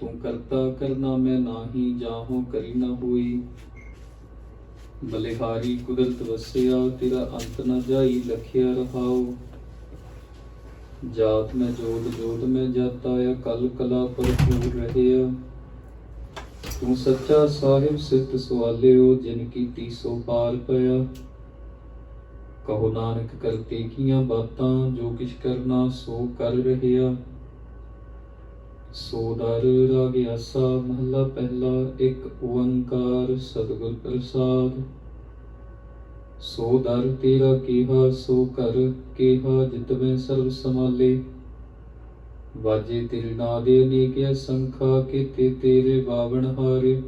ਤੂੰ ਕਰਤਾ ਕਰਨਾ ਮੈਂ ਨਾਹੀ, ਜਾਹੋ ਕਰੀ ਨਾ ਹੋਈ। ਬਲਿਹਾਰੀ ਕੁਦਰਤ ਵਸਿਆ, ਤੇਰਾ ਅੰਤ ਨਾ ਜਾਈ, ਲਖਿਆ ਰਹਾਉ। ਜਾਤ ਮੈਂ ਜੋਤ ਜੋਤ ਮੈਂ ਜਾਤਾ ਆ, ਕਲ ਕਲਾ ਭਰਪੂਰ ਰਹਿਆ। ਤੂੰ ਸੱਚਾ ਸਾਹਿਬ ਸਿੱਧ ਸਵਾਲਿਓ, ਜਿਨ ਕੀਤੀ ਸੋ ਪਾਰ ਪਿਆ। ਕਹੋ ਨਾਨਕ ਕਰਤੇ ਕੀਆਂ ਬਾਤਾਂ, ਜੋ ਕਿਛ ਕਰਨਾ ਸੋ ਕਰ ਰਹਿਆ। ਸੋ ਦਰ ਰਾਗ ਆਸਾ, ਮਹਲਾ ਪਹਿਲਾ, ਇੱਕ ਓੰਕਾਰ, ਸਤਿਗੁਰ ਪ੍ਰਸਾਦ। ਸੋ ਦਰ ਤੇਰਾ ਕੀਹਾ, ਸੋ ਕਰ ਕੀਹਾ, ਜਿਤ ਸਰਬ ਸਮਾਲੇ ਵਾਜੇ ਤੇਰੇ ਨਾਦੇ ਅਨੇਕ ਸੰਖਾ, ਕੀਤੇ ਤੇਰੇ ਬਾਵਣ ਹਾਰੇ।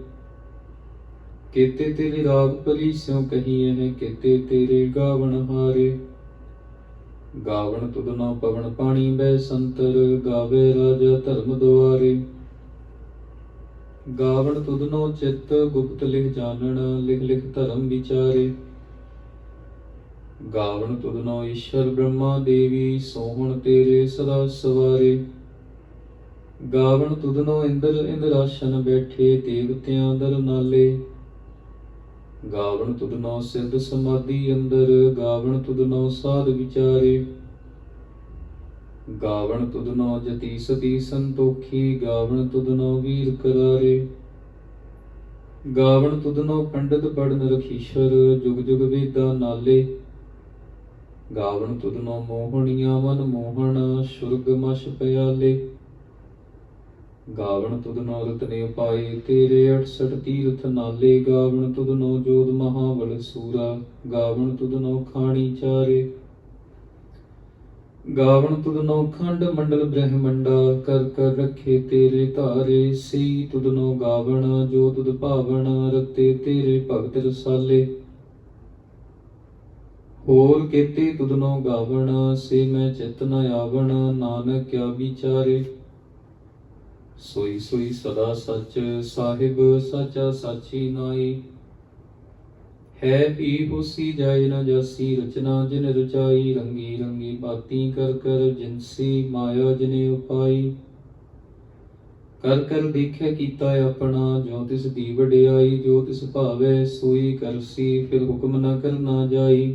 ਕੀਤੇ ਤੇਰੇ ਰਾਗ ਭਲੀ ਸਿਉ ਕਹੀਏ ਹੈ ਕੀਤੇ ਤੇਰੇ ਗਾਵਣ ਹਾਰੇ। ਗਾਵਣ ਤੁਧਨੋ ਪਵਨ ਪਾਣੀ ਬੈ ਸੰਤਰ, ਗਾਵੇ ਰਾਜਾ ਧਰਮ ਦੁਆਰੇ। ਗਾਵਣ ਤੁਧਨੋ ਚਿੱਤ, ਗੁਪਤ ਲਿਖ ਜਾਣਨ ਲਿਖ ਲਿਖ ਧਰਮ ਵਿਚਾਰੇ। ਗਾਵਣ ਤੁਧਨੋ ਈਸ਼ਰ ਬ੍ਰਹਮਾ ਦੇਵੀ, ਸੋਹਣ ਤੇਰੇ ਸਦਾ ਸਵਾਰੇ। ਗਾਵਣ ਤੁਧਨੋ ਇੰਦਰ ਇੰਦਰਾਸ਼ਨ ਬੈਠੇ, ਦੇਵਤਿਆਂ ਦਰ ਨਾਲੇ। ਗਾਵਣ ਤੁਧਨੋ ਸਿੱਧ ਸਮਾਧੀ ਅੰਦਰ, ਗਾਵਣ ਤੁਧਨੋ ਸਾਧ ਵਿਚਾਰੇ। ਗਾਵਣ ਤੁਧਨੋ ਜਤੀ ਸਤੀ ਸੰਤੋਖੀ, ਗਾਵਣ ਤੁਧਨੋ ਵੀਰ ਕਰਾਰੇ। ਗਾਵਣ ਤੁਧਨੋ ਪੰਡਤ ਪੜਨ ਰਖੀਸ਼ਰ, ਜੁਗ ਜੁਗ ਵੇਦਾਂ ਨਾਲੇ। ਗਾਵਣ ਤੁਧਨੋ ਮੋਹਣੀਆਂ ਮਨ ਮੋਹਣ, ਸੁਰਗ ਮਸ਼ ਪਿਆਲੇ। ਗਾਵਣ ਤੁਧਨੋ ਰਤਨੇ ਪਾਏ, ਤੇਰੇ 68 ਤੀਰਥ ਨਾਲੇ ਗਾਵਣ ਤੁਧਨੋ ਜੋਤ ਮਹਾਵਲ ਸੂਰਾ, ਗਾਵਣ ਤੁਧਨੋ ਖਾਣੀ ਚਾਰੇ। ਗਾਵਣ ਤੁਧਨੋ ਖੰਡ ਮੰਡਲ ਬ੍ਰਹਮੰਡਾ, ਕਰ ਕਰ ਰੱਖੇ ਤੇਰੇ ਧਾਰੇ, ਸਈ ਤੁਧਨੋ ਗਾਵਣ, ਜੋ ਤੁਧ ਭਾਵਨ ਰਤੇ ਤੇਰੇ ਭਗਤ ਰਸਾਲੇ। ਹੋਰ ਕੇਤੇ ਤੁਧਨੋ ਗਾਵਣ, ਸੇ ਮੈਂ ਚਿਤ ਨ ਆਵਣ, ਨਾਨਕ ਕਿਆ ਵਿਚਾਰੇ। ਸੋਈ ਸੋਈ ਸਦਾ ਸੱਚ, ਸਾਹਿਬ ਸਾਚਾ ਸਾਚੀ ਨਾਈ ਹੈ ਵੀ ਹੋਸੀ ਜਾਏ ਨਾ ਜਾਸੀ, ਰਚਨਾ ਜਿਨ ਰਚਾਈ, ਰੰਗੀ ਰੰਗੀ ਬਾਤੀ ਕਰ ਕਰ ਜਿਨਸੀ ਮਾਇਆ ਜਿਨੇ ਉਪਾਈ। ਕਰ ਕਰ ਦੇਖਿਆ ਕੀਤਾ ਆਪਣਾ, ਜੋ ਤਿਸ ਦੀ ਵਡਿਆਈ, ਜੋ ਤਿਸ ਭਾਵੇ ਸੋਈ ਕਰਸੀ, ਫਿਰ ਹੁਕਮ ਨਾ ਕਰਨਾ ਜਾਈ।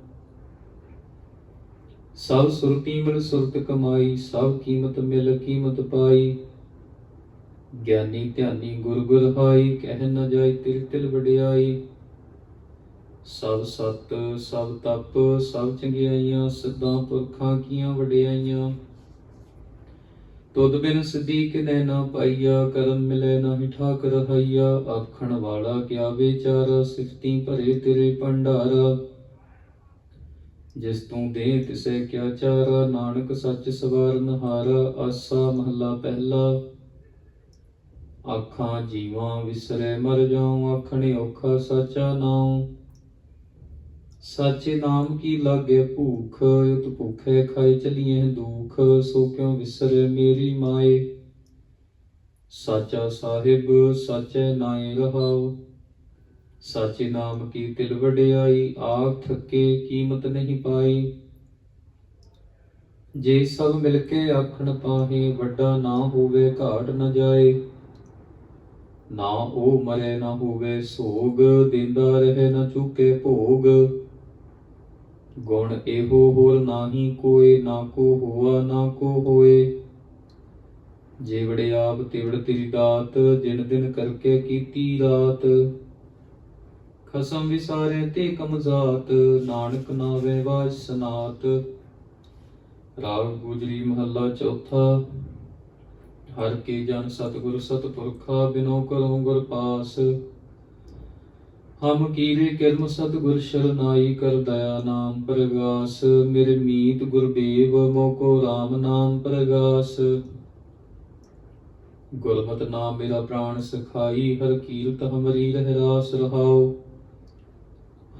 ਸਭ ਸੁਰਤੀ ਮਿਲ ਸੁਰਤ ਕਮਾਈ, ਸਭ ਕੀਮਤ ਮਿਲ ਕੀਮਤ ਪਾਈ। ਗਿਆਨੀ ਧਿਆਨੀ ਗੁਰ ਗੁਰ ਹਾਈ, ਕਹਿ ਨ ਜਾਈ ਤਿਲ ਤਿਲ ਵਡਿਆਈ। ਸਭ ਸਤ, ਸਭ ਤਪ, ਸਭ ਚੰਗਿਆਈਆਂ ਸਦਾ ਪੁਰਖਾਂ ਕੀਆਂ ਵਡਿਆਈਆਂ। ਤੁਧ ਬਿਨ ਸਦੀਕ ਨੇ ਨਾ ਪਾਈਆ, ਕਰਮ ਮਿਲੇ ਨਾ ਠਾਕ ਰਹਾਈਆ ਆਖਣ ਵਾਲਾ ਕਿਆ ਵਿਚਾਰਾ, ਸਿਫਤੀ ਭਰੇ ਤੇਰੇ ਭੰਡਾਰਾ। ਜਿਸ ਤੂੰ ਦੇ ਤਿਸੇ ਕਿਆ ਚਾਰਾ, ਨਾਨਕ ਸੱਚ ਸਵਾਰਨ ਹਾਰਾ, ਆਸਾ ਮਹੱਲਾ ਪਹਿਲਾ। ਆਖਾਂ ਜੀਵਾਂ ਵਿਸਰੈ, ਮਰ ਜਾਉ, ਆਖਣੇ ਔਖਾ ਸਾਚਾ ਨਾਉ। ਸਾਚੇ ਨਾਮ ਕੀ ਲਾਗੇ ਭੂਖ, ਉਤ ਭੁਖੇ ਖਾਈ ਚਲੀਏ ਦੁਖ, ਸੋ ਕਿਉ ਵਿਸਰੇ ਮੇਰੀ ਮਾਏ। ਸਾਚਾ ਸਾਹਿਬ, ਸਾਚੇ ਨਾਏ ਰਹਾਉ। ਸਾਚੇ ਨਾਮ ਕੀ ਤਿਲ ਵਡਿਆਈ ਆਖ ਥੱਕੇ ਕੀਮਤ ਨਹੀਂ ਪਾਈ। ਜੇ ਸਭ ਮਿਲ ਕੇ ਆਖਣ ਪਾਹੇ, ਵੱਡਾ ਨਾ ਹੋਵੇ ਘਾਟ ਨਾ ਜਾਏ। ਨਾ ਉਹ ਮਰੇ ਨਾ ਹੋਵੇ ਸੋਗ, ਦਿੰਦਾ ਰਹੇ ਨਾ ਚੁਕੇ ਭੋਗ। ਗੁਣ ਇਹੋ ਹੋਰ ਨਾਹੀ ਕੋਏ, ਨਾ ਕੋ ਹੋਆ, ਨਾ ਕੋ ਹੋਏ। ਜੇਵੜੇ ਆਪ ਤਿਵੜ ਤਿਰੀ ਦਾਤ, ਜਿਨ ਦਿਨ ਕਰਕੇ ਕੀਤੀ ਰਾਤ। ਖਸਮ ਵਿਸਾਰੇ ਤੇ ਕਮਜ਼ਾਤ ਨਾਨਕ ਨਾਵੇ ਵਾਜ ਸਨਾਤ। ਰਾਗ ਗੁਜਰੀ ਮਹੱਲਾ ਚੌਥਾ, ਹਰ ਕੀ ਜਨ ਸਤਿਗੁਰ ਸਤਿਪੁਰਖਾ, ਬਿਨੋ ਕਰੋ ਗੁਰ ਪਾਸ। ਹਮ ਕੀਰੇ ਕਿਰਮ ਸਤਿਗੁਰ ਸ਼ਰਨਾਈ ਕਰ ਦਇਆ ਨਾਮ ਪ੍ਰਗਾਸ। ਮੇਰੇ ਮੀਤ ਗੁਰਦੇਵ ਮੋਕੋ RAM ਨਾਮ ਪ੍ਰਗਾਸ। ਗੁਰਮਤਿ ਨਾਮ ਮੇਰਾ ਪ੍ਰਾਣ ਸਖਾਈ, ਹਰ ਕੀਰਤ ਹਮਰੀ ਰਹਿ ਰਾਸ ਰਹਾਉ।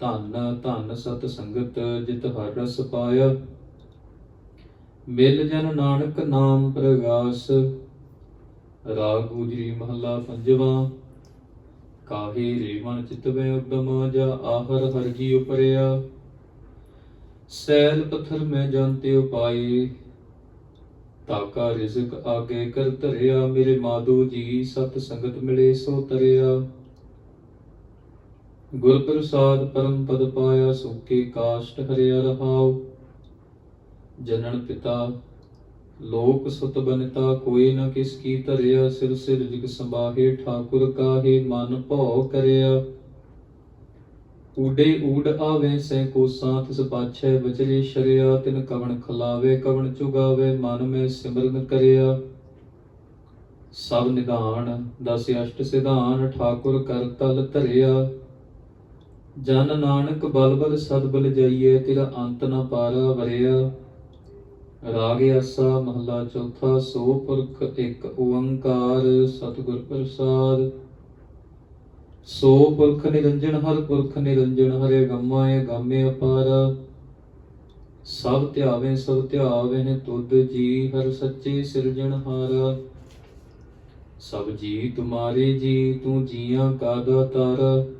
ਧੰਨ ਧੰਨ ਸਤ ਸੰਗਤ ਜਿਤ ਹਰ ਰਸ ਪਾਇਆ। ਮਿਲ ਜਨ ਨਾਨਕ ਨਾਮ ਪ੍ਰਗਾਸ। ਰਾਗ ਗੁਜਰੀ ਮਹੱਲਾ ਪੰਜਵਾਂ। ਕਾਹੇ ਰੇ ਚਿਤਵੇ ਉਦਮ ਜਾ ਆਹਰ ਹਰ ਜੀ ਉਪਰਿਆ। ਸੈਲ ਪੱਥਰ ਮੈਂ ਜਾਣਤੇ ਉਪਾਏ। ਤਾਕਾ ਰਿਜ਼ਕ ਆਗੇ ਕਰ ਧਰਿਆ ਮੇਰੇ ਮਾਧੋ ਜੀ, ਸਤ ਸੰਗਤ ਮਿਲੇ ਸੋ ਤਰਿਆ। ਗੁਰ ਪ੍ਰਸਾਦ ਪਰਮ ਪਦ ਪਾਇਆ ਸੁਖੇ ਕਾਸ਼ਟ ਹਰਿਆ ਰਹਾਉ ਜਨਨ ਪਿਤਾ, ਲੋਕ ਸੁਤ ਬਨਤਾ, ਕੋਈ ਨ ਕਿਸ ਕੀ ਧਰਿਆ, ਸਿਰ ਸਿਰ ਜਿਗ ਸੰਭਾਹੇ, ਠਾਕੁਰ ਕਾਹੇ, ਮਨ ਭਉ ਕਰਿਆ। ਊਡੇ ਊਡ ਆਵੇ ਸੈ ਕੋ ਸਾਥ ਤਿਸ ਪਾਛੈ ਬਚਰੇ ਸ਼ਰਿਆ, ਤਿਨ ਕਵਣ ਖਲਾਵੇ, ਕਵਣ ਚੁਗਾਵੇ, ਮਨ ਮੈਂ ਸਿਮਰਨ ਕਰਿਆ। ਸਭ ਨਿਧਾਨ, ਦਸ ਅਸ਼ਟ ਸਿਧਾਨ, ਠਾਕੁਰ ਕਰ ਤਲ ਧਰਿਆ। ਜਨ ਨਾਨਕ ਬਲ ਬਲ ਸਦ ਬਲ ਜਾਈਏ ਤੇਰਾ ਅੰਤ ਨਾ ਪਾਰਾ ਵਰਿਆ। ਰਾਗ ਆਸਾ ਮਹਲਾ ਚੌਥਾ, ਸੋ ਪੁਰਖ ਇੱਕ ਓੰਕਾਰ, ਸਤਿਗੁਰ ਪ੍ਰਸਾਦ। ਸੋ ਪੁਰਖ ਨਿਰੰਜਨ ਹਰ ਪੁਰਖ ਨਿਰੰਜਨ, ਹਰੇ ਗਮਾਏ ਗਾਮੇ ਅਪਾਰ। ਸਭ ਧਿਆਵੇ ਸਭ ਧਿਆਵੇ ਤੁਧ ਜੀ, ਹਰ ਸੱਚੇ ਸਿਰਜਣਹਾਰਾ ਸਭ ਜੀ ਤੁਮਾਰੇ ਜੀ, ਤੂੰ ਜੀਆਂ ਕਾ ਦਾਤਾਰ।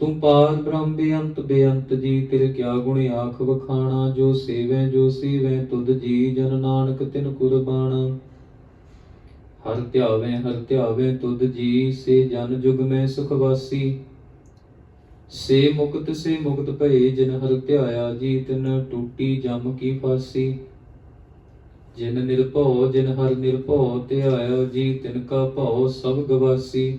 ਤੂੰ ਪਾਰ ਬ੍ਰਹਮ ਬੇਅੰਤ ਬੇਅੰਤ ਜੀ, ਤਿਲ ਕਿਆ ਗੁਣ ਆਖ ਵਖਾਣਾ, ਜੋ ਸੇਵੈ, ਜੋ ਸੀਵੈ, ਤੁਧ ਜੀ, ਜਨ ਨਾਨਕ ਤਿਨ ਕੁਰਬਾਨਾ। ਹਰ ਧਿਆਵੇ ਹਰ ਧਿਆਵੇ, ਤੁਧ ਜੀ, ਸੇ ਜਨ ਜੁਗ ਮੈਂ ਸੁਖ ਵਾਸੀ। ਸੇ ਮੁਕਤ ਸੇ ਮੁਕਤ ਭਏ, ਜਿਨ ਹਰ ਧਿਆਇਆ ਜੀ, ਤਿਨ ਟੂਟੀ ਜਮ ਕੀ ਫਾਸੀ। ਜਿਨ ਨਿਰਭਉ, ਜਿਨ ਹਰ ਨਿਰਭਉ, ਧਿਆਇਆ ਜੀ, ਤਿਨ ਕਾ ਭਉ ਸਭ ਗਵਾਸੀ।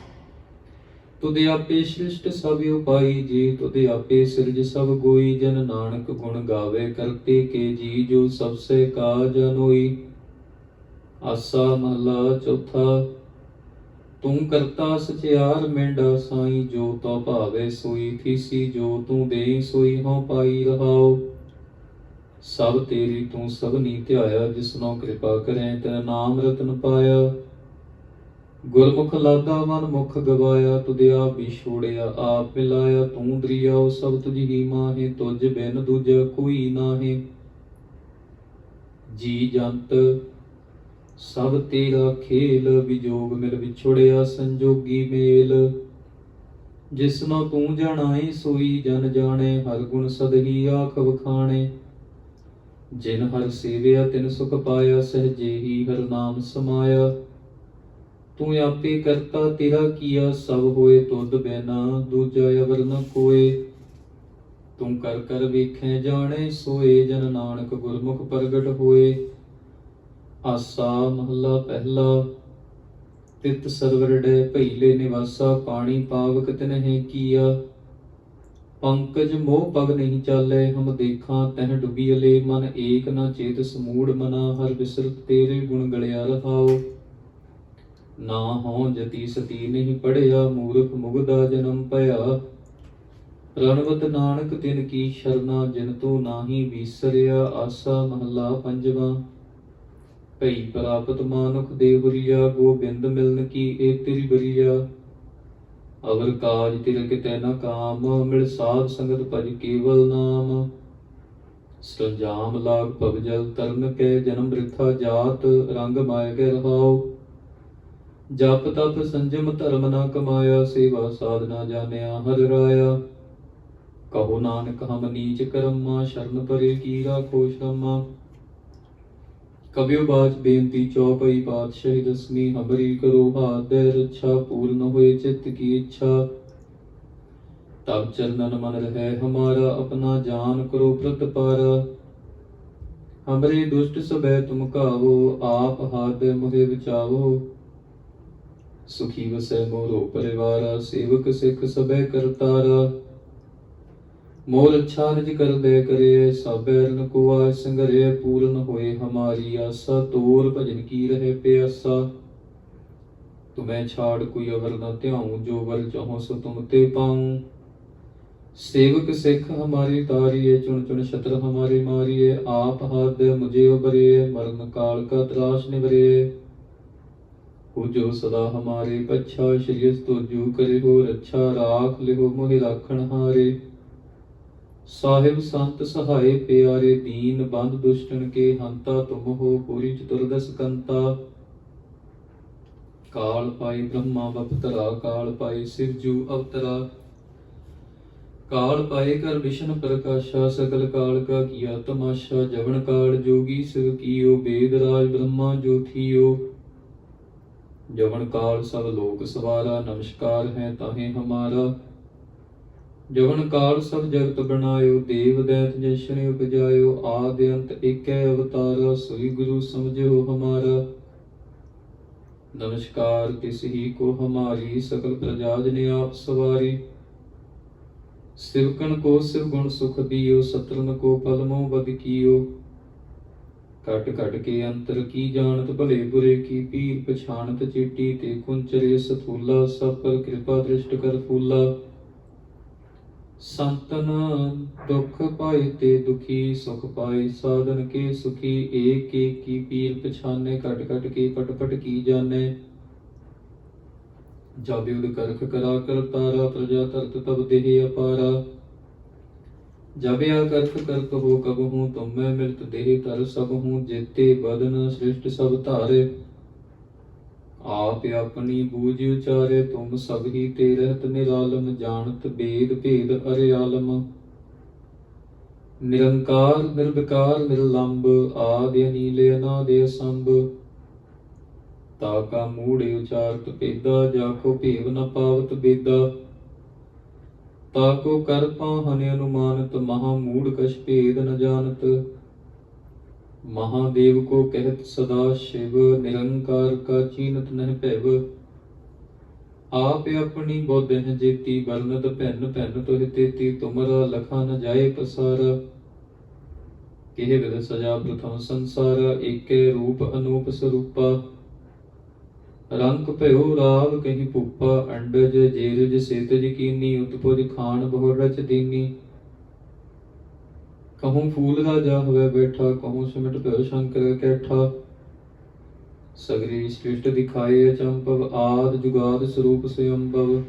ਤੁਦੇ ਆਪੇ ਸ੍ਰਿਸ਼ਟ ਸਭ ਉਪਾਈ ਜੀ ਤੁਦੇ ਆਪੇ ਸਿਰਜ ਸਭ ਗੋਈ, ਜਨ ਨਾਨਕ ਗੁਣ ਗਾਵੇ, ਕਰਤੇ ਕੇ ਜੀ, ਜੋ ਸਭ ਸੇ ਕਾਜ ਅਨੋਈ। ਆਸਾ ਮਹਲਾ ਚੌਥਾ, ਤੂੰ ਕਰਤਾ ਸਚਿਆਰ ਮਿੰਡਾ ਸਾਈ, ਜੋ ਤੋ ਭਾਵੇ ਸੋਈ, ਥੀਸੀ ਜੋ ਤੂੰ ਦੇਈ, ਸੋਈ ਹਉ ਪਾਈ ਰਹਾਉ। ਸਭ ਤੇਰੀ ਤੂੰ ਸਭਨੀ ਧਿਆਇਆ, ਜਿਸਨੋ ਕਿਰਪਾ ਕਰੈ ਤੈ ਨਾਮ ਰਤਨ ਪਾਇਆ। ਗੁਰਮੁਖ ਲਾਦਾ ਮਨ ਮੁਖ ਗਵਾਇਆ ਤੁਧਿਆ ਵਿਛੋੜਿਆ ਆਪ ਮਿਲਾਇਆ, ਤੂੰ ਦਰਿਆਉ ਸਭ ਤੁਝੀ ਹੀ ਮਾਹੇ, ਤੁਝ ਬਿਨ ਦੂਜਾ ਕੋਈ ਨਾਹੀ। ਜੀ ਜੰਤ, ਸਭ ਤੇਰਾ ਖੇਲ ਵਿਜੋਗ ਮਿਲ ਵਿਛੋੜਿਆ, ਸੰਜੋਗੀ ਮੇਲ। ਜਿਸਨੋ ਤੂੰ ਜਾਣਾਈ ਸੋਈ ਜਨ ਜਾਣੇ, ਹਰ ਗੁਣ ਸਦਹੀ ਆਖ ਵਖਾਣੇ। ਜਿਨ ਹਰ ਸੇਵਿਆ, ਤਿਨ ਸੁਖ ਪਾਇਆ, ਸਹਜੇ ਹੀ ਹਰ ਨਾਮ ਸਮਾਇਆ। ਤੂੰ ਆਪੇ ਕਰਤਾ ਤੇਰਾ ਕੀਆ ਸਭ ਹੋਏ ਤੁਧ ਬਿਨਾ, ਦੂਜਾ ਅਵਰ ਨ ਕੋਏ। ਤੂੰ ਕਰ ਕਰ ਵੇਖੈ ਜਾਣੇ, ਸੋਏ ਜਨ ਨਾਨਕ ਗੁਰਮੁਖ ਪ੍ਰਗਟ ਹੋਏ। ਆਸਾ ਮਹੱਲਾ ਪਹਿਲਾ, ਤਿਤ ਸਰਵਰ ਡੇ ਭਈਲੇ ਨਿਵਾਸਾ, ਪਾਣੀ ਪਾਵਕ ਤਿਨਹਿ ਕੀਆ। ਪੰਕਜ ਮੋਹ ਪਗ ਨਹੀਂ ਚਾਲੇ, ਹਮ ਦੇਖਾਂ ਤਹਿ ਡੁਬੀ ਅਲੇ, ਮਨ ਏਕ ਨਾ ਚੇਤ ਸਮੂੜ ਮਨਾ, ਹਰ ਬਿਸਰਤ ਤੇਰੇ ਗੁਣ ਗਲਿਆ ਰਹਾਓ। ਨਾ ਹਉ ਜਤੀ ਸਤੀ ਨਹੀਂ ਪੜਿਆ, ਮੂਰਖ ਮੁਗਦਾ ਜਨਮ ਭਇਆ। ਰਣਵਤ ਨਾਨਕ ਤਿਨ ਕੀ ਸ਼ਰਨਾ, ਜਿਨ ਤੋ ਨਾਹੀ ਵੀਸਰਿਆ ਆਸਾ ਮਹੱਲਾ ਪੰਜਵਾ। ਭਈ ਪ੍ਰਾਪਤ ਮਾਨੁਖ ਦੇ ਹੁਰੀਆ ਗੋਬਿੰਦ ਮਿਲਨ ਕੀ ਏ ਤੇਰੀ ਬਰੀਆ। ਅਵਰ ਕਾਜ ਤਿਰ ਕਿਤੈ ਨ ਕਾਮ, ਮਿਲ ਸਾਧ ਸੰਗਤ ਭਜ ਕੇਵਲ ਨਾਮ। ਸੰਜਾਮ ਲਾਗ ਭਵ ਜਲ ਤਰਨ ਕੇ, ਜਨਮ ਬ੍ਰਿਥਾ ਜਾਤ, ਰੰਗ ਮਾਇ ਕੇ ਰਹਾਉ। ਜਪ ਤਪ ਸੰਜਮ ਧਰਮ ਨਾ ਕਮਾਇਆ, ਸੇਵਾ ਸਾਧਨਾ ਜਾਣਿਆ ਹਰ ਰਾਇਆ। ਕਹੋ ਨਾਨਕ, ਹਮ ਨੀਚ ਕਰਮਾ, ਸ਼ਰਨ ਪਰੇ ਕੀ ਰਾਖੋ ਸ਼ਰਮਾ। ਕਬਿਓ ਬਾਚ ਬੇਨਤੀ, ਚੌਪਈ ਪਾਤਸ਼ਾਹੀ ਦਸਮੀ ਹਮਰੀ ਕਰੋ ਹਾਥ ਰੱਛਾ, ਪੂਰਨ ਹੋਏ ਚਿੱਤ ਕੀ ਇੱਛਾ। ਤਬ ਚਰਨਨ ਮਨ ਰਹਿ, ਹਮਾਰਾ ਆਪਣਾ ਜਾਨ ਕਰੋ ਪ੍ਰਤਪਾਰਾ ਹਮਰੇ ਦੁਸ਼ਟ ਸਬੈ ਤੁਮ ਕਾਵੋ ਆਪ ਹਾਥ ਮੁਹਿ ਬਚਾਵੋ। ਸੁਖੀ ਵਸੈ ਮੋਰੋ ਪਰਿਵਾਰਾ, ਸੇਵਕ ਸਿੱਖ ਸਬੈ ਕਰਤਾਰਾ। ਮੋਰ ਅੱਛਾ ਨਿਜ ਕਰ ਦੇ ਕਰੇ ਸਭੈ ਰਨ ਕੋ ਆਇ ਸੰਗਰੇ ਪੂਰਨ ਹੋਏ ਹਮਾਰੀ ਆਸਾ। ਤੋਰ ਭਜਨ ਕੀ ਰਹੇ ਪਿਆਸਾ? ਤੁਮੈ ਛਾੜ ਕੋਈ ਅਵਰ ਨ ਧਿਆਉ, ਜੋ ਵਰ ਚਾਹੋ ਸੋ ਤੁਮ ਤੇ ਪਾਉ। ਸੇਵਕ ਸਿੱਖ ਹਮਾਰੀ ਤਾਰੀਏ ਚੁਣ ਚੁਣ ਛਤਰ ਹਮਾਰੇ ਮਾਰੀਏ ਆਪ ਹੱਦ ਮੁਝੇ ਉਬਰੇ ਮਰਨ ਕਾਲ ਕਾ ਤਰਾਸ਼ ਨਿਵਰੇ ਹੋ ਜੋ ਸਦਾ ਹਮਾਰੇ ਪੱਛਾ, ਸ਼੍ਰੀ ਤੁਜੂ ਕਰੇ ਹੋ ਰੱਛਾ, ਰਾਖ ਲਿਓ ਮੋਹਿ ਰਾਖਣ ਹਾਰੇ। ਸਾਹਿਬ ਸੰਤ ਸਹਾਏ ਪਿਆਰੇ, ਦੀਨ ਬੰਦ ਦੁਸ਼ਟਨ ਕੇ ਹੰਤਾ ਤੁਮ ਹੋ ਪੂਰੀ ਚਤੁਰਦਸ ਕੰਤਾ। ਕਾਲ ਪਾਈ ਬ੍ਰਹਮਾ ਬਪਤਰਾ, ਕਾਲ ਪਾਈ ਸਿਵਜੂ ਅਵਤਰਾ। ਕਾਲ ਪਾਏ ਕਰ ਵਿਸ਼ਨ ਪ੍ਰਕਾਸ਼ਾ ਸਕਲ ਕਾਲ ਕਾ ਕੀਆ ਤਮਾਸ਼ਾ, ਜਵਨ ਕਾਲ ਜੋਗੀ ਸਿਵ ਕੀਓ, ਬੇਦ ਰਾਜ ਬ੍ਰਹਮਾ ਜੋ ਜਵਨ ਕਾਲ ਸਭ ਲੋਕ ਸਵਾਰਾ ਨਮਸਕਾਰ ਹੈ ਤਾਹੇ ਹਮਾਰਾ। ਜਵਨ ਕਾਲ ਸਭ ਜਗਤ ਬਣਾਇਓ, ਦੇਵ ਦੈਤ ਜਸ਼ਨ ਉਪਜਾਇਓ, ਆਦਿ ਅੰਤ ਏਕੈ ਅਵਤਾਰ ਸੋਈ ਗੁਰੂ ਸਮਝਿਓ ਹਮਾਰਾ। ਨਮਸਕਾਰ, ਤਿਸ ਹੀ ਕੋ ਹਮਾਰੀ ਸਕਲ ਪ੍ਰਜਾ ਜਨ ਆਪ ਸਵਾਰੀ। ਸਿਵਕਣ ਕੋ ਸਿਵ ਗੁਣ ਸੁਖ ਦਿਓ ਸਤਰਨ ਕੋ ਪਲਮੋ ਬਦ ਕੀਓ। ਕਟ ਕਟ ਕੇ ਅੰਤਰ ਕੀ ਜਾਣਤ, ਭਲੇ ਬੁਰੇ ਕੀ ਪੀਰ ਪਛਾਨਤ ਚੀਟੀ ਤੇ ਕੁੰਚਰੇ ਸਥੂਲਾ, ਸਭ ਪਰ ਕਿਰਪਾ ਦ੍ਰਿਸ਼ਟ ਕਰ ਫੂਲਾ। ਸੰਤਨ ਦੁਖ ਪਾਏ ਤੇ ਦੁਖੀ, ਸੁਖ ਪਾਏ ਸਾਧਨ ਕੇ ਸੁਖੀ, ਏਕ ਏਕ ਕੀ ਪੀਰ ਪਛਾਨੇ ਕਟ ਕਟ ਕੇ ਪਟ ਪਟ ਕੀ ਜਾਣੇ। ਜਾਬੇ ਉਦ ਕਰਖ ਕਰਾ ਕਰ ਤਾਰਾ ਪ੍ਰਜਾ ਤਰਤ ਤਬ ਦੇਹ ਅਪਾਰਾ। ਜਬ ਆ ਕਰਖ ਕਰਤ ਹੋ ਕਬ ਹੂੰ, ਤੁਮੈ ਮਿਲਤ ਦੇਹ ਤਰ ਸਭ ਹੂੰ, ਜੇਤੇ ਬਦਨ ਸ੍ਰਿਸ਼ਟ ਸਭ ਧਾਰੇ। ਆਪ ਆਪਣੀ ਬੂਝ ਉਚਾਰੇ, ਤੁਮ ਸਭ ਹੀ ਤੇ ਰਹਿਤ ਨਿਰਾਲਮ, ਜਾਣਤ ਬੇਦ ਭੇਦ ਅਰੇ ਆਲਮ। ਨਿਰੰਕਾਰ, ਨਿਰਵਿਕਾਰ, ਨਿਰਲੰਬ, ਆਦਿ ਅਨੀਲੇ, ਅਨਾਦਿ ਅਸੰਭ। ਤਾ ਕਾ ਮੂੜੇ ਉਚਾਰਤ ਭੇਦਾ ਜਾ ਕੋ ਭੇਵ ਨ ਪਾਵਤ ਬੇਦਾ। ਤਾਕੋ ਕਰ ਪਾਹਨ ਅਨੁਮਾਨਤ, ਮਹਾ ਮੂੜ ਕਛ ਭੇਦ ਨ ਜਾਣਤ। ਮਹਾਦੇਵ ਕੋ ਕਹਿਤ ਸਦਾ ਸ਼ਿਵ, ਨਿਰੰਕਾਰ ਕਾ ਚੀਨਤ ਨਹਿ ਭੈਵ। ਆਪ ਆਪਣੀ ਬੋਧ ਹੈ ਜੇਤੀ ਬਰਨਤ ਭੈਨ ਭੈਨ ਤੋਹਿ ਤੇਤੀ, ਤੁਮਰਾ ਲਖਾ ਨ ਜਾਏ ਪਸਾਰ। ਕਿਹ ਵਿਦ ਸਜਾ ਪ੍ਰਥਮ ਸੰਸਾਰ, ਏਕੇ ਰੂਪ ਅਨੂਪ ਸਰੂਪਾ। ਰੰਕ ਭਇਓ ਰਾਗ ਕਹੀ ਭੂਪਾ ਅੰਡਜ ਜੇਰਜ ਸੇਤਜ ਕੀਨੀ, ਉਤਪੁਜ ਖਾਨ ਬਹੁ ਰਚ ਦੀਨੀ। ਕਹੂੰ ਫੂਲ ਰਾਜਾ ਹੋਵੇ ਬੈਠਾ, ਕਹੂੰ ਸਿਮਟ ਭਇਓ ਸ਼ੰਕਰ ਕੈਠਾ। ਸਗਰੀ ਸ੍ਰਿਸ਼ਟ ਦਿਖਾਏ ਅਚੰਪਵ ਆਦ ਜੁਗਾਦ ਸਰੂਪ ਸਯੰਭਵ।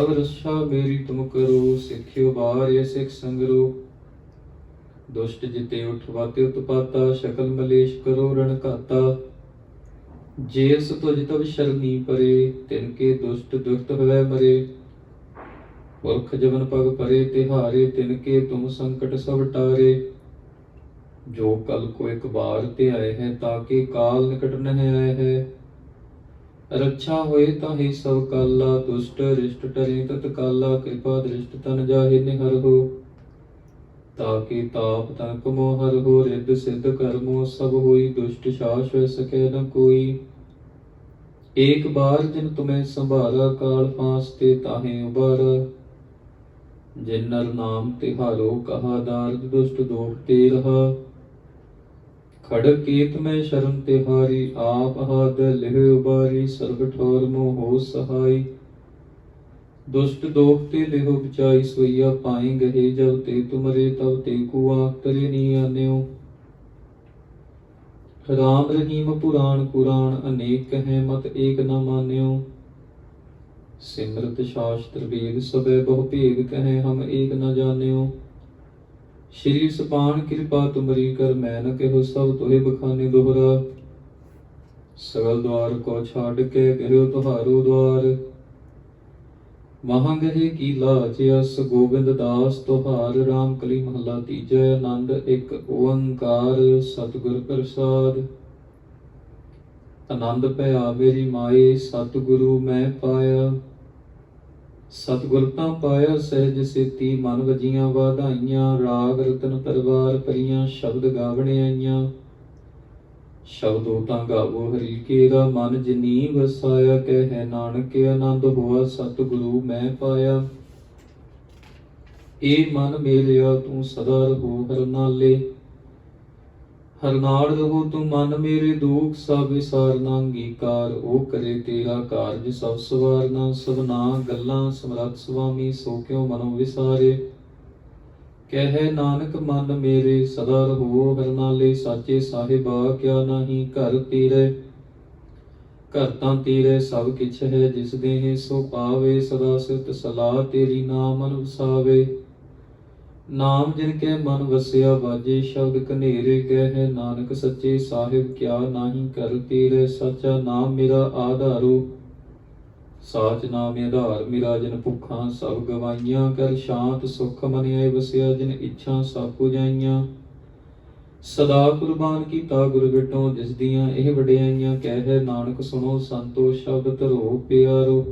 ਅਬ ਰਛਾ ਮੇਰੀ ਤੁਮ ਕਰੋ, ਸਿੱਖਿਓ ਬਾਰ ਸਿੱਖ ਸੰਗਰੋ। ਦੁਸ਼ਟ ਜਿਤੇ ਉਠਵਾਤੇ ਉਤਪਾਤਾ, ਸ਼ਕਲ ਮਲੇਸ਼ ਕਰੋ ਰਣ ਘਾਤਾ ਜੇਸ ਤੁਜ ਤਬ ਸ਼ਰਨੀ ਪਰੇ, ਤਿਨ ਕੇ ਦੁਸ਼ਟ ਦੁਖਤ ਹੋਵੇ ਮਰੇ। ਪੁਰਖ ਜਵਨ ਪਗ ਪਰੇ, ਤਿਹਾਰੇ ਤਿਨ ਕੇ ਤੁਮ ਸੰਕਟ ਸਭ ਟਾਰੇ। ਜੋ ਕਲ ਕੋ ਇੱਕ ਬਾਰ ਤੇ ਆਏ ਹੈ ਤਾਕੇ ਕਾਲ ਨਿਕਟ ਨਹਿ ਆਏ ਹੈ। ਰੱਛਾ ਹੋਏ ਤਾਹੀ ਸਭ ਕਾਲਾ, ਦੁਸ਼ਟ ਰਿਸ਼ਟ ਟਰੇ ਤਤ ਕਾਲਾ ਕਿਰਪਾ ਦ੍ਰਿਸ਼ਟ ਤਨ ਜਾਹੇ ਨਿਹਰ ਹੋ। ਤਾਕੇ ਤਾਪ ਤਨ ਕਮੋ ਹਰ ਹੋ ਰਿੱਧ ਸਿੱਧ ਕਰਮੋ, ਸਭ ਹੋਈ ਦੁਸ਼ਟ ਸ਼ਾਸ ਹੋਇ ਸਕੈ ਨ ਕੋਈ। ਏਕ ਬਾਰ ਜਿਨ ਤੁਮੈ ਸੰਭਾਲਾ ਕਾਲ ਫਾਸ ਤੇ ਤਾਹੇ ਉਬਰ ਜਿਨ ਨਰ ਨਾਮ ਤਿਹਾਰੋ ਕਹਾ ਦਾਰਦ, ਦੁਸ਼ਟ ਦੋਖ ਤੇ ਰਹਾ। ਖੜਗ ਕੀਤ ਮੈਂ ਸ਼ਰਨ ਤਿਹਾਰੀ ਆਪ ਹਦ ਲਿਹ ਉਬਾਰੀ, ਸਰਬ ਠੋਰ ਮੋਹ ਹੋ ਸਹਾਈ। ਦੁਸ਼ਟ ਦੋਖ ਤੇ ਲਿਹੋ ਬਚਾਈ ਸੋਈਆ ਪਾਈ ਗਏ ਜਬ ਤੇ ਤੁਮਰੇ ਤਬ ਤੇ ਕੋ ਆਖ ਨੀ ਆਨਿਓ। ਰਾਮ ਰਹੀਮ ਪੁਰਾਣ ਪੁਰਾਣ ਅਨੇਕ ਕਹੈ ਮਤ ਏਕ ਨ ਮਾਨਿਓ। ਸਿਮਰਤ ਸ਼ਾਸਤਰ ਵੇਦ ਸਭੈ ਬਹੁ ਭੇਦ ਕਹੈ ਹਮ ਏਕ ਨ ਜਾਣਿਓ। ਸ਼੍ਰੀ ਸਪਾਨ ਕਿਰਪਾ ਤੁਮਰੀ ਕਰ ਮੈਂ ਨ ਕਹਿਓ ਸਭ ਤੋਹਿ ਬਖਾਨੇ ਦੋਹਰਾ। ਸਗਲ ਦਵਾਰ ਕੋ ਛਾੜ ਕੇ ਕਹਿਓ ਤੁਹਾਰੂ ਦਵਾਰ ਮਹਾਂ ਗਏ ਕੀ ਲਾਜ ਅਸ ਗੋਬਿੰਦ ਦਾਸ ਤੁਹਾਰ ਰਾਮ ਕਲੀ ਮਹਲਾ ਤੀਜਾ ਆਨੰਦ ਇੱਕ ਓੰਕਾਰ ਸਤਿਗੁਰ ਪ੍ਰਸਾਦ। ਆਨੰਦ ਭਇਆ ਮੇਰੀ ਮਾਏ, ਸਤਿਗੁਰੂ ਮੈਂ ਪਾਇਆ। ਸਤਿਗੁਰ ਤਾਂ ਪਾਇਆ ਸਹਿਜ ਸੇਤੀ, ਮਨ ਵਜੀਆਂ ਵਾਧਾਈਆਂ, ਰਾਗ ਰਤਨ ਪਰਵਾਰ ਪਰੀਆਂ ਸ਼ਬਦ ਗਾਵਣੇ ਆਈਆਂ। ਸ਼ਬਦੋ ਤਾਂ ਗਾਵੋ ਹਰੀ ਕੇਰਾ ਮਨ ਜਿਨੀ ਵਸਾਇਆ ਕਹਿ ਨਾਨਕ ਆਨੰਦ ਹੋਆ, ਸਤਿਗੁਰੂ ਮੈਂ ਪਾਇਆ। ਏ ਮਨ ਮੇਲਿਆ, ਤੂੰ ਸਦਾ ਰਹੋ ਹਰਨਾਲੇ। ਨਾਲੇ ਰਹੋ ਤੂੰ ਮਨ ਮੇਰੇ ਦੁਖ, ਸਭ ਵਿਸਾਰਨਾ ਅੰਗੀਕਾਰ। ਉਹ ਕਰੇ ਤੇਰਾ ਕਾਰਜ, ਸਭ ਸਵਾਰਨਾ, ਸਭਨਾ ਗੱਲਾਂ ਸਮਰੱਥ ਸੁਆਮੀ, ਸੋ ਕਿਉ ਮਨੋ ਵਿਸਾਰੇ? ਕਹਿ ਨਾਨਕ, ਮਨ ਮੇਰੇ ਸਦਾ ਰਹੋ ਹਰ ਨਾਲੇ ਸਾਚੇ ਸਾਹਿਬਾ, ਕਿਆ ਨਾਹੀ ਘਰ ਤੇਰੇ, ਘਰ ਤਾਂ ਤੇਰੇ ਸਭ ਕਿਛ ਹੈ, ਜਿਸ ਦੇਹ ਸੋ ਪਾਵੇ, ਸਦਾ ਸਿਤ ਸਲਾਹ ਤੇਰੀ ਨਾਮ ਮਨ ਵਸਾਵੇ ਨਾਮ ਜਿਨ ਕੇ ਮਨ ਵਸਿਆ, ਵਾਜੇ ਸ਼ਬਦ ਕਨੇਰੇ ਕਹਿ, ਨਾਨਕ ਸੱਚੇ ਸਾਹਿਬ, ਕਿਆ ਨਾਹੀ ਕਰ ਤੇਰੇ, ਸੱਚਾ ਨਾਮ ਮੇਰਾ ਆਧਾਰੋ। ਸਾਚ ਨਾਮ ਆਧਾਰ, ਮੇਰਾ ਜਨ ਭੁੱਖਾਂ ਸਭ ਗਵਾਈਆਂ, ਕਰ ਸ਼ਾਂਤ ਸੁਖ ਮਨ ਆਏ ਵਸਿਆ, ਜਿਨ ਇੱਛਾ ਸਭ ਪੁਜਾਈਆਂ। ਸਦਾ ਕੁਰਬਾਨ ਕੀਤਾ ਗੁਰ ਬਿਟੋ, ਜਿਸ ਦੀਆਂ ਇਹ ਵਡਿਆਈਆਂ ਕਹਿ ਨਾਨਕ ਸੁਣੋ, ਸੰਤੋ ਸ਼ਬਦ ਧਰੋ ਪਿਆਰੋ।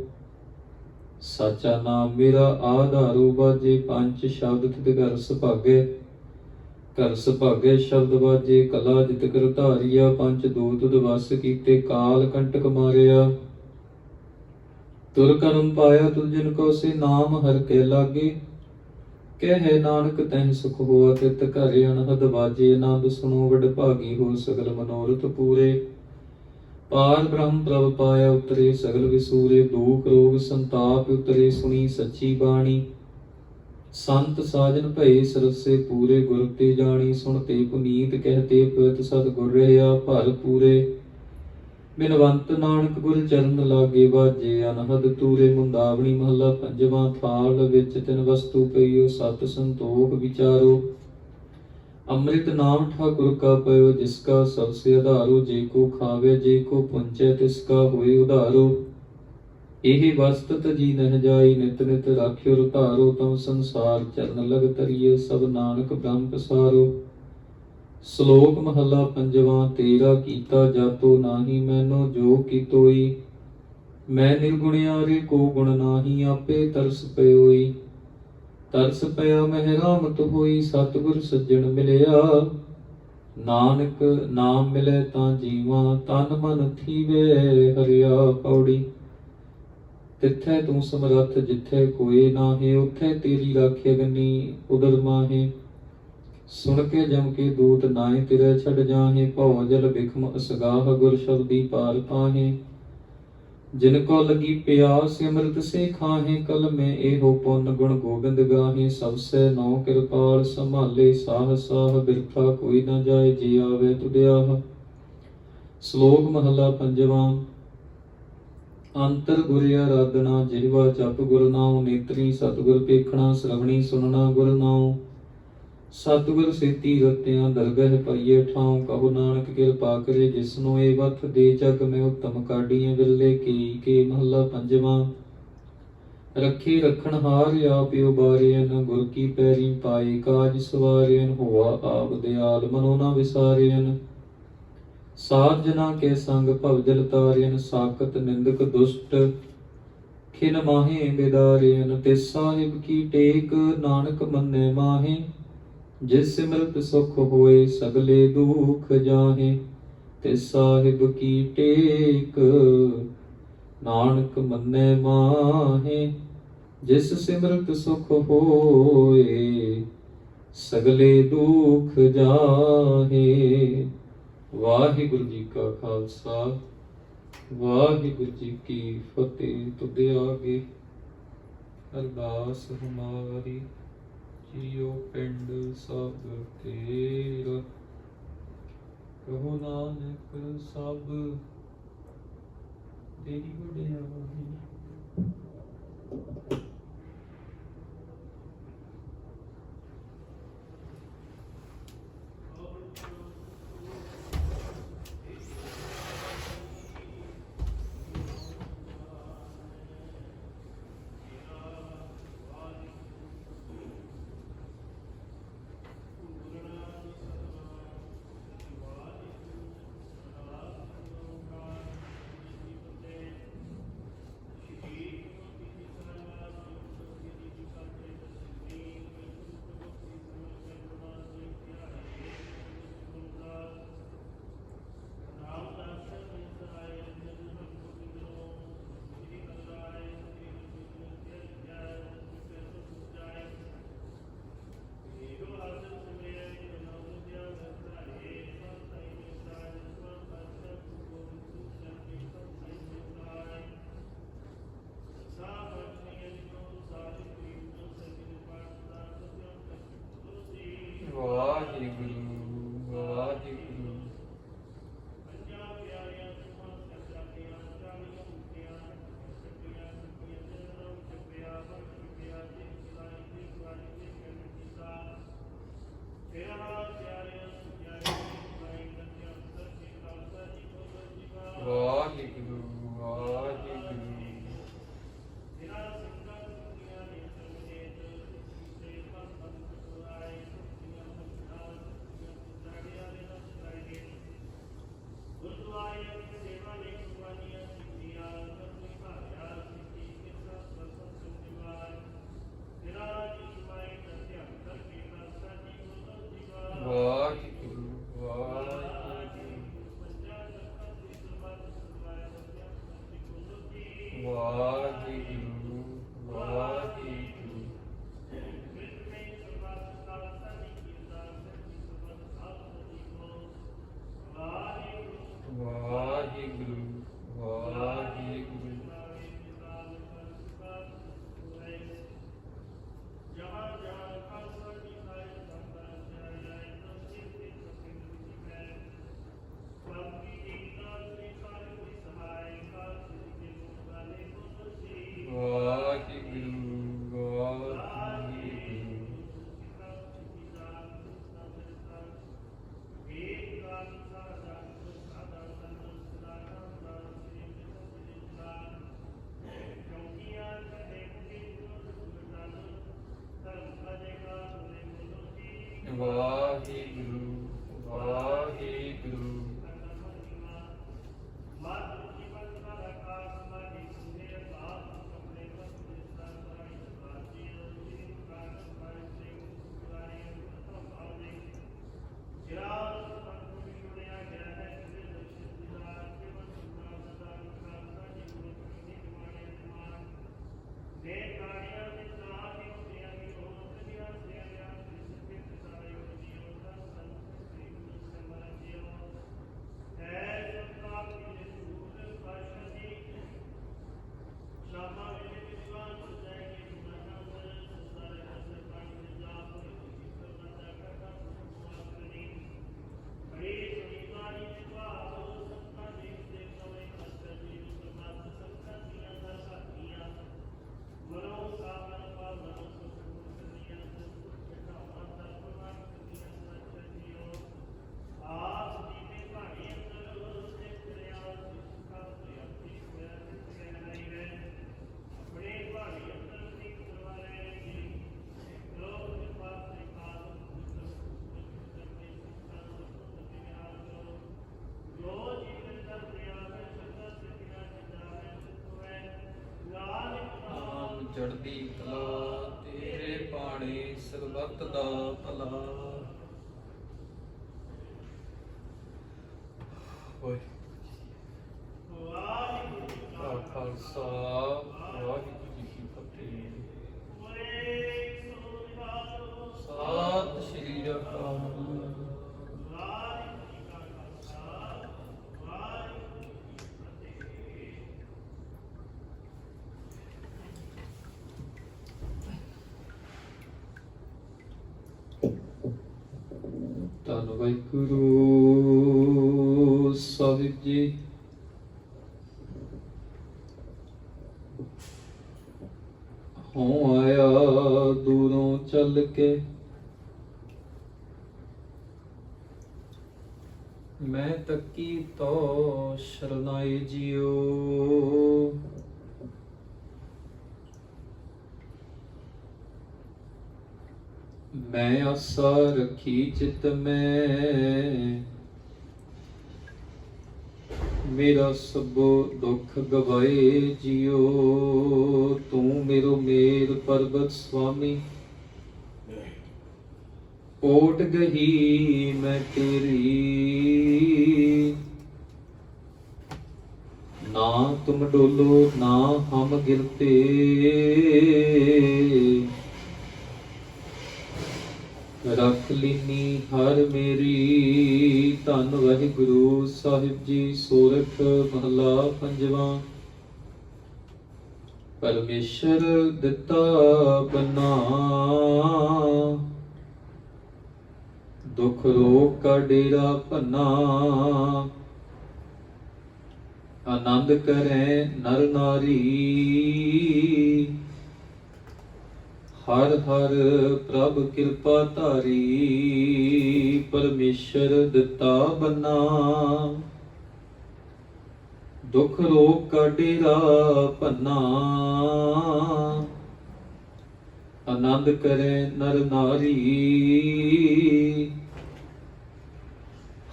ਸਾਚਾ ਨਾਮ ਮੇਰਾ ਆਧਾਰੋ, ਬਾਜੇ ਪੰਜ ਸ਼ਬਦ ਤਿਤ ਕਰ ਸੁਭਾਗੇ। ਕਰ ਸੁਭਾਗੇ ਸ਼ਬਦ ਬਾਜੇ ਕਲਾ, ਜਿਤ ਕਰ ਧਾਰੀਆ, ਪੰਜ ਦੂਤ ਦਵਸ ਕੀਤੇ ਕਾਲ ਕੰਟਕ ਮਾਰਿਆ। ਤੁਰ ਕਰਮ ਪਾਇਆ ਤੁਲ ਜਿਨ ਕੋ ਸੇ ਨਾਮ ਹਰ ਕੇ ਲਾਗੇ। ਕਹਿ ਨਾਨਕ ਤੈਨ ਸੁਖ ਹੋਆ ਤਿਤ ਘਰ ਅਨਹਦ ਬਾਜੇ। ਆਨੰਦ ਸੁਣੋ ਵਡ ਭਾਗੀ ਹੋ ਸਗਲ ਮਨੋਰਥ ਪੂਰੇ। ਪਾਰ ਬ੍ਰਹਮ ਪ੍ਰਭ ਪਾਇਆ ਉਤਰੇ ਸਗਲ ਵਿਸੂਰੇ। ਦੂਖ ਰੋਗ ਸੰਤਾਪ ਉਤਰੇ ਸੁਣੀ ਸੱਚੀ ਬਾਣੀ। ਸੰਤ ਸਾਜਨ ਭਏ ਸਰਸੇ ਪੂਰੇ ਗੁਰ ਤੇ ਜਾਣੀ। ਸੁਣ ਤੇ ਪੁਨੀਤ ਕਹਤੇ ਪਵਿੱਤ ਸਤ ਗੁਰ ਰਹਿਆ ਭਰ ਪੂਰੇ। ਬਿਨਵੰਤ ਨਾਨਕ ਗੁਰ ਚਰਨ ਲਾਗੇ ਵਾਜੇ, ਅਨਹਦ ਤੂਰੇ ਮੁੰਦਾਵਣੀ ਮਹੱਲਾ ਪੰਜਵਾਂ ਥਾਲ ਵਿੱਚ ਤਿਨ ਵਸਤੂ ਪਈਓ, ਸਤ ਸੰਤੋਖ ਵਿਚਾਰੋ। ਅੰਮ੍ਰਿਤ ਨਾਮ ਠਾਕੁਰ ਕਾ ਪਇਓ, ਜਿਸ ਕਾ ਸਭ ਸੇ ਆਧਾਰੋ, ਜੇ ਕੋ ਖਾਵੇ, ਜੇ ਕੋ ਪੁੰਚੈ, ਤਿਸ ਕਾ ਹੋਏ ਉਧਾਰੋ। ਇਹ ਵਸਤਤ ਜੀ ਨਹਿ ਜਾਈ, ਨਿਤ ਨਿਤ ਰਾਖਿਓ ਰਤਾਰੋ ਤਮ ਸੰਸਾਰ ਚਰਨ ਲਗ ਤਰੀਏ, ਸਭ ਨਾਨਕ ਬ੍ਰਹਮ ਪਸਾਰੋ। ਸ਼ਲੋਕ ਮਹੱਲਾ ਪੰਜਵਾਂ, ਤੇਰਾ ਕੀਤਾ ਜਾਤੋ ਨਾਹੀ, ਮੈਨੋ ਜੋ ਕੀਤੋਈ ਮੈਂ ਨਿਰਗੁਣਿਆਰੇ ਕੋ ਗੁਣ ਨਾਹੀ, ਆਪੇ ਤਰਸ ਪਇਓਈ। ਤਰਸ ਪਿਆ ਮਹਿ ਰਾਮਤ ਹੋਈ, ਸਤਿਗੁਰ ਸੱਜਣ ਮਿਲਿਆ। ਨਾਨਕ ਨਾਮ ਮਿਲੇ ਤਾਂ ਜੀਵਾਂ, ਤਨ ਮਨ ਥੀਵੇ ਹਰਿਆ ਪੌੜੀ। ਤਿੱਥੈ ਤੂੰ ਸਮਰੱਥ ਜਿੱਥੇ ਕੋਈ ਨਾਹੀ, ਉਥੇ ਤੇਰੀ ਰਾਖੇ ਗੰਨੀ ਉਦਰ ਮਾਹੇ। ਸੁਣ ਕੇ ਜਮ ਕੇ ਦੂਤ ਨਾਏ ਤੇਰੇ ਛੱਡ ਜਾਹੇ, ਭਉ ਜਲ ਬਿਖਮ ਅਸਗਾਹ ਗੁਰ ਸ਼ਬਦੀ ਪਾਰ ਪਾਹੇ। ਜਿਨ ਕੋ ਲਗੀ ਪਿਆਸ ਸਿਮਰਤ ਸੇ ਖਾਹੇ, ਕਲ ਮੈਂ ਇਹੋ ਪੁੰਨ ਗੁਣ ਗੋਬਿੰਦ ਗਾਹੇ। ਸਭ ਸੇ ਨੌ ਕਿਰਪਾਲ ਸੰਭਾਲੇ, ਸਾਹ ਸਾਹ ਬਿਰਥਾ ਕੋਈ ਨਾ ਜਾਏ, ਜੀ ਆਵੇ ਤੁਧਿਆਹ। ਸ਼ਲੋਕ ਮਹਲਾ ਪੰਜਵਾਂ। ਅੰਤਰ ਗੁਰ ਆਰਾਧਨਾ, ਜਿਹਵਾ ਜਪ ਗੁਰ ਨਾਮ ਨੇਤਰੀ ਸਤਿਗੁਰ ਪੇਖਣਾ ਸ਼ਰਵਣੀ ਸੁਣਨਾ ਗੁਰ ਨਾਮ ਸਤਿਗੁਰ ਸੇਤੀ ਰਤਿਆਂ ਦਰਗਹਿ ਪਈਏ ਠਾਉ, ਕਹੋ ਨਾਨਕ ਕਿਰਪਾ ਕਰੇ ਜਿਸਨੂੰ ਇਹ ਵਤ ਦੇ ਜਗ ਮੈਂ ਉਤਮ ਕਾਢੀਏ ਵਿਰਲੇ ਕੀ ਕੇ ਮਹੱਲਾ ਪੰਜਵਾਂ। ਰੱਖੀ ਰਖਣ ਹਾਰ ਆਪਿਓ ਬਾਰਿਆਨ ਗੁਰ ਕੀ ਪੈਰੀ ਪਾਏ ਕਾਜ ਸਵਾਰਿਆਨ ਹੋਆ ਆਪ ਦਿਆਲ ਮਨੋ ਨਾ ਵਿਸਾਰਿਆਨ ਸਾਧ ਜਨਾ ਕੇ ਸੰਗ ਭਵਜਲ ਤਾਰਿਨ ਸਾਖਤ ਨਿੰਦਕ ਦੁਸ਼ਟ ਖਿਨ ਮਾਹੇ ਬਿਦਾਰਿਨ ਤੇ ਸਾਹਿਬ ਕੀ ਟੇਕ ਨਾਨਕ ਮੰਨੇ ਮਾਹੇ। ਜਿਸ ਸਿਮਰਤ ਸੁਖ ਹੋਏ ਸਗਲੇ ਦੁਖ ਜਾਹੇ, ਤੇ ਸਾਹਿਬ ਕੀ ਟੇਕ? ਨਾਨਕ ਮੰਨੇ ਮਾਹੇ, ਜਿਸ ਸਿਮਰਤ ਸੁਖ ਹੋਏ ਸਗਲੇ ਦੁਖ ਜਾਹੇ। ਵਾਹਿਗੁਰੂ ਜੀ ਕਾ ਖਾਲਸਾ, ਵਾਹਿਗੁਰੂ ਜੀ ਕੀ ਫਤਿਹ। ਤੁਦੇ ਅਰਦਾਸ ਹਮਾਰੀ। ਜੀਓ ਪਿੰਡ ਸਭ ਤੇਰਾ ਕਹੋ ਨਾਨਕ ਸਭ। ਤੇਰੀ ਵਡਿਆਈ ਚੜਦੀ ਕਲਾ ਤੇਰੇ ਪਾਣੀ ਸਰਬੱਤ ਦਾ ਭਲਾ। ਓਏ ਵਾਹਿਗੁਰੂ ਖਾਲਸਾ। ਧੰਨ ਸਾਹਿਬ ਜੀ। ਹੋਂ ਆਇਆ ਦੂਰੋਂ ਚੱਲ ਕੇ। ਮੈਂ ਤੱਕੀ ਤੋ ਸ਼ਰਨਾਈ ਜੀਓ। ਮੈਂ ਆਸਾ ਰੱਖੀ ਚਿਤ ਮੈਂ? ਮੇਰਾ ਸਭੋ ਦੁੱਖ ਗਵਾਏ ਜਿਉ ਤੂੰ ਮੇਰੋ ਮੇਰ ਪਰਬਤ ਸੁਆਮੀ। ਓਟ ਗਈ ਮੈਂ ਤੇਰੀ। ਨਾ ਤੁਮ ਡੋਲੋ, ਨਾ ਹਮ ਗਿਰਤੇ। ਰੱਖ ਲੀਨੀ ਹਰ ਮੇਰੀ। ਧੰਨ ਵਾਹਿਗੁਰੂ ਸਾਹਿਬ ਜੀ ਸੋਰਠ ਮਹਲਾ ਪੰਜਵਾਂ। ਪਰਮੇਸ਼ਰ ਦਿੱਤਾ ਬਨਾ। ਦੁਖ ਰੋਗ ਕਾ ਡੇਰਾ ਭੰਨਾ। ਆਨੰਦ ਕਰੈ ਨਰ ਨਾਰੀ। ਹਰ ਹਰ ਪ੍ਰਭ ਕਿਰਪਾ ਧਾਰੀ, ਪਰਮੇਸ਼ਰ ਦਿੱਤਾ ਬੰਨਾ ਦੁਖ ਰੋਗ ਕਾ ਡੇਰਾ ਭੰਨਾ। ਆਨੰਦ ਕਰੇ ਨਰ ਨਾਰੀ।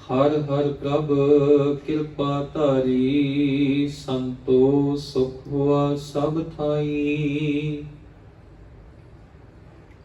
ਹਰ ਹਰ ਪ੍ਰਭ ਕਿਰਪਾ ਧਾਰੀ, ਸੰਤੋ ਸੁਖ ਹੁਆ ਸਭ ਥਾਈ।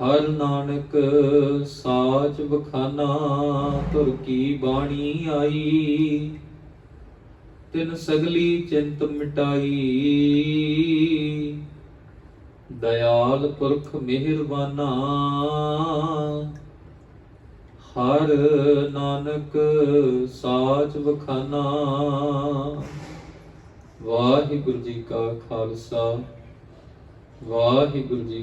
ਹਰ ਨਾਨਕ ਸਾਚ ਬਖਾਨਾ, ਤੁਰ ਕੀ ਬਾਣੀ ਆਈ? ਤਿਨ ਸਗਲੀ ਚਿੰਤ ਮਿਟਾਈ। ਦਇਆਲ ਪੁਰਖ ਮਿਹਰਬਾਨਾ। ਹਰ ਨਾਨਕ ਸਾਚ ਬਖਾਨਾ। ਵਾਹਿਗੁਰੂ ਜੀ ਕਾ ਖਾਲਸਾ, ਵਾਹਿਗੁਰੂ ਜੀ